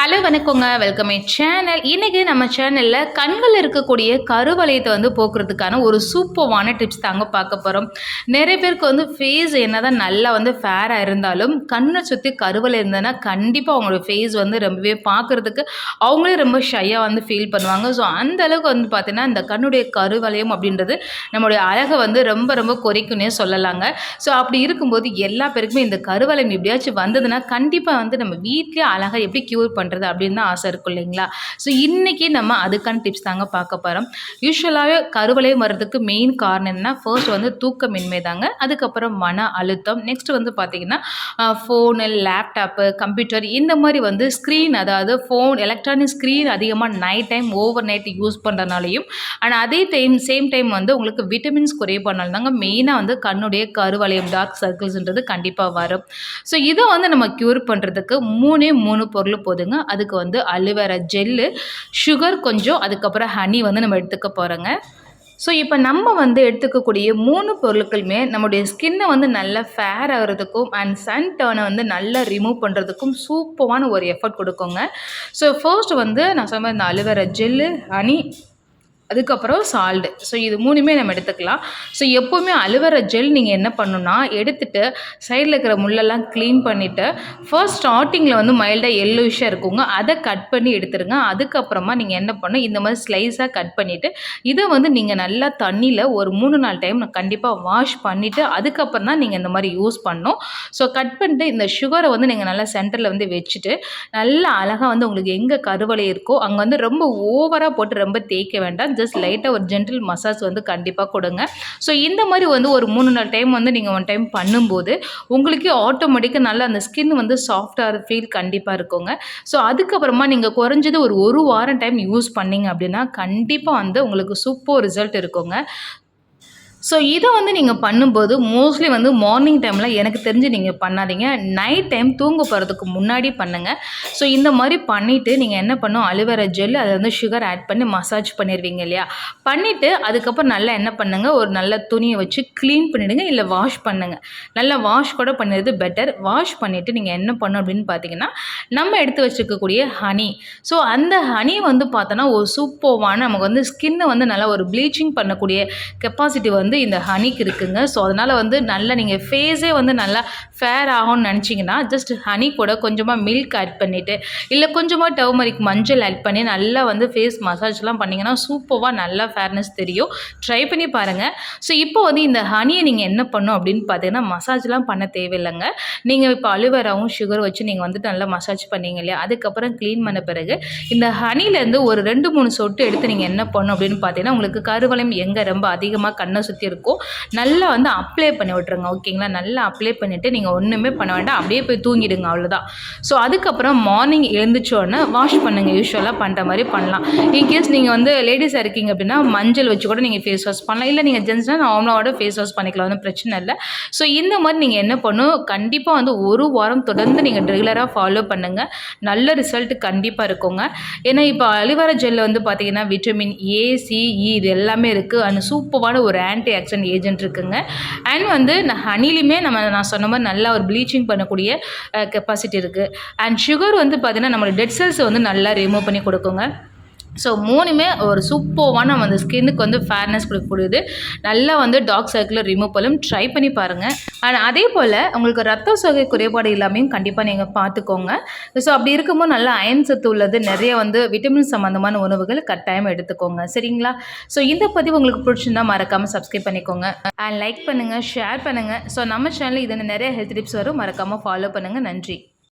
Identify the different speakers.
Speaker 1: Hello வணக்கங்க. Welcome my channel இன்றைக்கி நம்ம சேனலில் கண்களில் இருக்கக்கூடிய கருவளையத்தை வந்து போக்குறதுக்கான ஒரு சூப்பர்வான டிப்ஸ் தாங்க பார்க்க போகிறோம் நிறைய பேருக்கு வந்து ஃபேஸ் என்ன தான் நல்லா வந்து ஃபேராக இருந்தாலும் கண்ணை சுற்றி கருவலை இருந்ததுன்னா கண்டிப்பாக அவங்களோட ஃபேஸ் வந்து ரொம்பவே பார்க்குறதுக்கு அவங்களே ரொம்ப ஷையாக வந்து ஃபீல் பண்ணுவாங்க. ஸோ அந்த அளவுக்கு வந்து பார்த்திங்கன்னா இந்த கண்ணுடைய கருவளையம் அப்படின்றது நம்மளுடைய அழகை வந்து ரொம்ப ரொம்ப குறைக்குன்னே சொல்லலாங்க. ஸோ அப்படி இருக்கும்போது எல்லா பேருக்குமே இந்த கருவளையம் எப்படியாச்சும் வந்ததுன்னா கண்டிப்பாக வந்து நம்ம வீட்டிலே அழகாக எப்படி க்யூர் பண்ணுறது அப்படின்னு தான் ஆசை இருக்கும் இல்லைங்களா? ஸோ இன்றைக்கி நம்ம அதுக்கான டிப்ஸ் தாங்க பார்க்க போகிறோம் யூஸ்வலாகவே கருவளையம் வர்றதுக்கு மெயின் காரணம் என்னன்னா ஃபர்ஸ்ட் வந்து தூக்கமின்மை தாங்க. அதுக்கப்புறம் மன அழுத்தம். நெக்ஸ்ட் வந்து பார்த்திங்கன்னா ஃபோனு லேப்டாப்பு கம்ப்யூட்டர் இந்த மாதிரி வந்து ஸ்க்ரீன் அதாவது ஃபோன் எலக்ட்ரானிக் ஸ்க்ரீன் அதிகமாக night time over night use பண்ணுறனாலையும் and அதே டைம் சேம் டைம் வந்து உங்களுக்கு விட்டமின்ஸ் குறைபாடுனால தாங்க மெயினாக வந்து கண்ணுடைய கருவளையம் டார்க் சர்க்கிள்ஸ்ன்றது கண்டிப்பாக வரும். ஸோ இதை வந்து நம்ம க்யூர் பண்ணுறதுக்கு மூணே மூணு பொருள் போதுங்க. அதுக்கு வந்து அலுவேரா ஜெல்லு சுகர் கொஞ்சம் அதுக்கப்புறம் ஹனி வந்து நம்ம எடுத்துக்க போகிறோங்க ஸோ இப்போ நம்ம வந்து எடுத்துக்கக்கூடிய மூணு பொருட்களுமே நம்முடைய ஸ்கின்னை வந்து நல்லா ஃபேர் ஆகிறதுக்கும் அண்ட் சன் டேர்னை வந்து நல்லா ரிமூவ் பண்ணுறதுக்கும் சூப்பரான ஒரு எஃபர்ட் கொடுக்குங்க. ஸோ ஃபர்ஸ்ட் வந்து நான் சொன்ன இந்த அலுவேரா ஜெல்லு ஹனி அதுக்கப்புறம் சால்டு ஸோ இது மூணுமே நம்ம எடுத்துக்கலாம். ஸோ எப்போவுமே அலுவர ஜெல் நீங்கள் என்ன பண்ணணும்னா எடுத்துகிட்டு சைடில் இருக்கிற முள்ளெல்லாம் க்ளீன் பண்ணிவிட்டு ஃபர்ஸ்ட் ஸ்டார்டிங்கில் வந்து மைல்டாக எல்லோயிஷாக இருக்குங்க. அதை கட் பண்ணி எடுத்துருங்க. அதுக்கப்புறமா நீங்கள் என்ன பண்ணணும் இந்த மாதிரி ஸ்லைஸாக கட் பண்ணிவிட்டு இதை வந்து நீங்கள் நல்லா தண்ணியில் ஒரு மூணு நாலு டைம் கண்டிப்பாக வாஷ் பண்ணிவிட்டு அதுக்கப்புறம் தான் நீங்கள் இந்த மாதிரி யூஸ் பண்ணணும். ஸோ கட் பண்ணிட்டு இந்த சுகரை வந்து நீங்கள் நல்லா சென்டரில் வந்து வச்சுட்டு நல்லா அழகாக வந்து உங்களுக்கு எங்கே கருவலை இருக்கோ அங்கே வந்து ரொம்ப ஓவராக போட்டு ரொம்ப தேய்க்க வேண்டாம். ஜஸ்ட் லைட்டாக ஒரு ஜென்டில் மசாஜ் வந்து கண்டிப்பாக கொடுங்க. ஸோ இந்த மாதிரி வந்து ஒரு மூணு நாலு டைம் வந்து நீங்கள் ஒன் டைம் பண்ணும்போது உங்களுக்கே ஆட்டோமேட்டிக்காக நல்லா அந்த ஸ்கின் வந்து சாஃப்டாக ஃபீல் கண்டிப்பாக இருக்குங்க. ஸோ அதுக்கப்புறமா நீங்கள் குறைஞ்சது ஒரு ஒரு வாரம் டைம் யூஸ் பண்ணிங்க அப்படின்னா கண்டிப்பாக வந்து உங்களுக்கு சூப்பர் ரிசல்ட் இருக்குங்க. ஸோ இதை வந்து நீங்கள் பண்ணும்போது மோஸ்ட்லி வந்து மார்னிங் டைமில் எனக்கு தெரிஞ்சு நீங்கள் பண்ணாதீங்க. நைட் டைம் தூங்க போகிறதுக்கு முன்னாடி பண்ணுங்கள் ஸோ இந்த மாதிரி பண்ணிவிட்டு நீங்கள் என்ன பண்ணும்? அலுவேரா ஜெல் அதை வந்து சுகர் ஆட் பண்ணி மசாஜ் பண்ணிடுவீங்க இல்லையா? பண்ணிவிட்டு அதுக்கப்புறம் நல்லா என்ன பண்ணுங்கள் ஒரு நல்ல துணியை வச்சு க்ளீன் பண்ணிவிடுங்க இல்லை வாஷ் பண்ணுங்கள் நல்லா வாஷ் கூட பண்ணுறது பெட்டர் வாஷ் பண்ணிவிட்டு நீங்கள் என்ன பண்ணும் அப்படின்னு பார்த்தீங்கன்னா நம்ம எடுத்து வச்சுருக்கக்கூடிய ஹனி ஸோ அந்த ஹனி வந்து பார்த்தோன்னா ஒரு சூப்பர்வான நமக்கு வந்து ஸ்கின்னை வந்து நல்லா ஒரு ப்ளீச்சிங் பண்ணக்கூடிய கெப்பாசிட்டி வந்து வந்து இந்த ஹனிக்கு இருக்குங்க. ஸோ அதனால் வந்து நல்லா நீங்கள் ஃபேஸே வந்து நல்லா ஃபேர் ஆகும்னு நினச்சிங்கன்னா ஜஸ்ட் ஹனி கூட கொஞ்சமாக மில்க் ஆட் பண்ணிவிட்டு இல்லை கொஞ்சமாக டர்மரிக் மஞ்சள் ஆட் பண்ணி நல்லா வந்து ஃபேஸ் மசாஜ்லாம் பண்ணிங்கன்னா சூப்பராக நல்லா ஃபேர்னஸ் தெரியும். ட்ரை பண்ணி பாருங்கள் ஸோ இப்போ வந்து இந்த ஹனியை நீங்கள் என்ன பண்ணும் அப்படின்னு பார்த்தீங்கன்னா மசாஜ்லாம் பண்ண தேவையில்லைங்க. நீங்கள் இப்போ அலுவராவும் சுகர் வச்சு நீங்கள் வந்துட்டு நல்லா மசாஜ் பண்ணீங்க இல்லையா? அதுக்கப்புறம் க்ளீன் பண்ண பிறகு இந்த ஹனிலேருந்து ஒரு ரெண்டு மூணு சொட்டு எடுத்து நீங்கள் என்ன பண்ணும் அப்படின்னு பார்த்தீங்கன்னா உங்களுக்கு கருவளையம் எங்கே ரொம்ப அதிகமாக கண்ணை சுற்றி சுற்றி இருக்கும் நல்லா வந்து அப்ளை பண்ணி விட்ருங்க ஓகேங்களா நல்லா அப்ளை பண்ணிவிட்டு நீங்கள் ஒன்றுமே பண்ண வேண்டாம் அப்படியே போய் தூங்கிடுங்க அவ்வளோதான் ஸோ அதுக்கப்புறம் மார்னிங் எழுந்திரிச்சோடனே வாஷ் பண்ணுங்கள் யூஸ்வலாக பண்ணுற மாதிரி பண்ணலாம். இன்கேஸ் நீங்கள் வந்து லேடிஸாக இருக்கீங்க அப்படின்னா மஞ்சள் வச்சு கூட நீங்கள் ஃபேஸ் வாஷ் பண்ணலாம். இல்லை நீங்கள் ஜென்ஸ்னால் நார்மலாவோட ஃபேஸ் வாஷ் பண்ணிக்கலாம் ஒன்றும் பிரச்சனை இல்லை. ஸோ இந்த மாதிரி நீங்கள் என்ன பண்ணும் கண்டிப்பாக வந்து ஒரு வாரம் தொடர்ந்து நீங்கள் ரெகுலராக ஃபாலோ பண்ணுங்கள் நல்ல ரிசல்ட் கண்டிப்பாக இருக்குங்க. ஏன்னா இப்போ அலிவரா ஜெல்லில் வந்து பார்த்தீங்கன்னா vitamin A C E e இது எல்லாமே இருக்குது அண்ட் சூப்பரான ஒரு ஆன்டி ஆன்டி ஆக்சிடென்ட் ஏஜென்ட் இருக்குங்க. அண்ட் வந்து ஹனிலையுமே நம்ம நான் சொன்ன மாதிரி நல்லா ஒரு ப்ளீச்சிங் பண்ணக்கூடிய கெப்பாசிட்டி இருக்குது அண்ட் சுகர் வந்து பார்த்திங்கன்னா நம்மளோட டெட் செல்ஸை வந்து நல்லா ரிமூவ் பண்ணி கொடுக்குங்க. ஸோ மூணுமே ஒரு சூப்பர்வான நம்ம அந்த ஸ்கின்னுக்கு வந்து ஃபேர்னஸ் கொடுக்கக்கூடியது. நல்லா வந்து டாக் சர்க்கிளை ரிமூவ் பண்ணலும் ட்ரை பண்ணி பாருங்கள் அண்ட் அதே போல் உங்களுக்கு ரத்த சோகை குறைபாடு இல்லாமையும் கண்டிப்பாக நீங்கள் பார்த்துக்கோங்க. ஸோ அப்படி இருக்கும்போது நல்லா அயன் சத்து உள்ளது. நிறைய வந்து விட்டமின் சம்மந்தமான உணவுகள் கட்டாயம் எடுத்துக்கோங்க. சரிங்களா? ஸோ இந்த பதிவு உங்களுக்கு பிடிச்சிருந்தா மறக்காமல் சப்ஸ்கிரைப் பண்ணிக்கோங்க. அண்ட் லைக் பண்ணுங்கள் ஷேர் பண்ணுங்கள் ஸோ நம்ம சேனலில் இது நிறைய ஹெல்த் டிப்ஸ் வரும். மறக்காமல் ஃபாலோ பண்ணுங்கள் நன்றி.